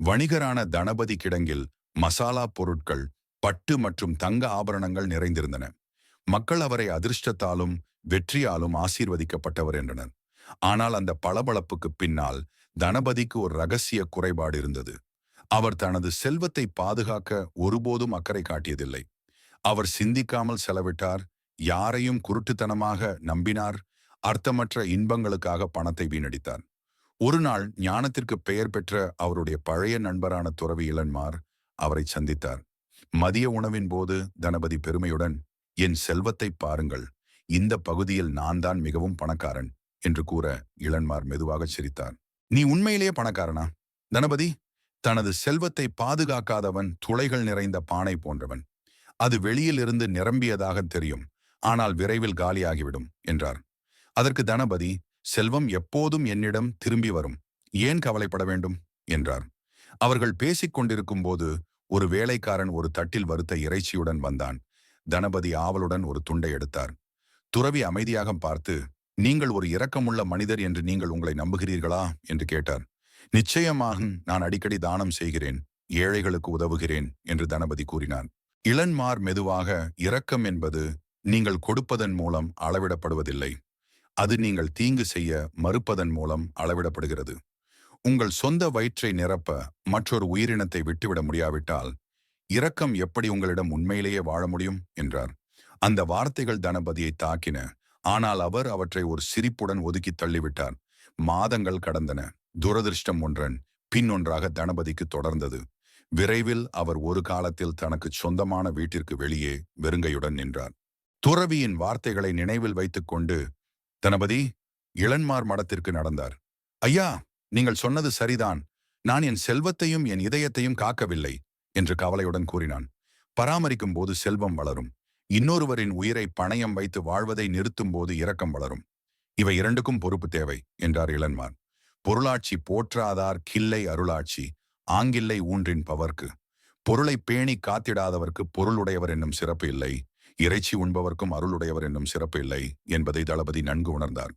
வணிகரான தனபதி கிடங்கில் மசாலா பொருட்கள் பட்டு மற்றும் தங்க ஆபரணங்கள் நிறைந்திருந்தன. மக்கள் அவரை அதிர்ஷ்டத்தாலும் வெற்றியாலும் ஆசீர்வதிக்கப்பட்டவர் என்றனர். ஆனால் அந்த பளபளப்புக்கு பின்னால் தனபதிக்கு ஒரு ரகசிய குறைபாடு இருந்தது. அவர் தனது செல்வத்தை பாதுகாக்க ஒருபோதும் அக்கறை காட்டியதில்லை. அவர் சிந்திக்காமல் செலவிட்டார் யாரையும் குருட்டுத்தனமாக நம்பினார் அர்த்தமற்ற இன்பங்களுக்காக பணத்தை வீணடித்தார். ஒரு நாள் ஞானத்திற்கு பெயர் பெற்ற அவருடைய பழைய நண்பரான துறவி இளன்மார் அவரை சந்தித்தார். மதிய உணவின் போது தனபதி பெருமையுடன் என் செல்வத்தை பாருங்கள். இந்த பகுதியில் நான் தான் மிகவும் பணக்காரன் என்று கூற இளன்மார் மெதுவாக சிரித்தார். நீ உண்மையிலேயே பணக்காரனா? தனபதி தனது செல்வத்தை பாதுகாக்காதவன் துளைகள் நிறைந்த பானை போன்றவன். அது வெளியில் இருந்து நிரம்பியதாக தெரியும். ஆனால் விரைவில் காலியாகிவிடும் என்றார். அதற்கு தனபதி செல்வம் எப்போதும் என்னிடம் திரும்பி வரும். ஏன் கவலைப்பட வேண்டும்? என்றார். அவர்கள் பேசிக் கொண்டிருக்கும் போது ஒரு வேலைக்காரன் ஒரு தட்டில் வறுத்த இறைச்சியுடன் வந்தான். தனபதி ஆவலுடன் ஒரு துண்டை எடுத்தார். துறவி அமைதியாக பார்த்து நீங்கள் ஒரு இரக்கமுள்ள மனிதர் என்று நீங்கள் உங்களை நம்புகிறீர்களா? என்று கேட்டார். நிச்சயமாக நான் அடிக்கடி தானம் செய்கிறேன் ஏழைகளுக்கு உதவுகிறேன் என்று தனபதி கூறினார். இளன்மார் மெதுவாக இரக்கம் என்பது நீங்கள் கொடுப்பதன் மூலம் அளவிடப்படுவதில்லை. அது நீங்கள் தீங்கு செய்ய மறுப்பதன் மூலம் அளவிடப்படுகிறது. உங்கள் சொந்த வயிற்றை நிரப்ப மற்றொரு உயிரினத்தை விட்டுவிட முடியாவிட்டால் இரக்கம் எப்படி உங்களிடம் உண்மையிலேயே வாழ முடியும்? என்றார். அந்த வார்த்தைகள் தனபதியை தாக்கின. ஆனால் அவர் அவற்றை ஒரு சிரிப்புடன் ஒதுக்கி தள்ளிவிட்டார். மாதங்கள் கடந்தன. துரதிருஷ்டம் ஒன்றன் பின் ஒன்றாக தனபதிக்கு தொடர்ந்தது. விரைவில் அவர் ஒரு காலத்தில் தனக்கு சொந்தமான வீட்டிற்கு வெளியே வெறுங்கையுடன் நின்றார். துறவியின் வார்த்தைகளை நினைவில் வைத்துக்கொண்டு தனபதி இளன்மார் மடத்திற்கு நடந்தார். ஐயா நீங்கள் சொன்னது சரிதான். நான் என் செல்வத்தையும் என் இதயத்தையும் காக்கவில்லை என்று கவலையுடன் கூறினான். பராமரிக்கும் போது செல்வம் வளரும். இன்னொருவரின் உயிரை பணயம் வைத்து வாழ்வதை நிறுத்தும் போது இரக்கம் வளரும். இவை இரண்டுக்கும் பொறுப்பு தேவை என்றார் இளன்மார். பொருளாட்சி போற்றாதார் கில்லை அருளாட்சி ஆங்கில்லை ஊன்றின் பவர்க்கு. பொருளை பேணி காத்திடாதவர்க்கு பொருளுடையவர் என்னும் சிறப்பு இல்லை. இறைச்சி உண்பவர்க்கும் அருளுடையவர் என்னும் சிறப்பு இல்லை என்பதை தளபதி நன்கு உணர்ந்தார்.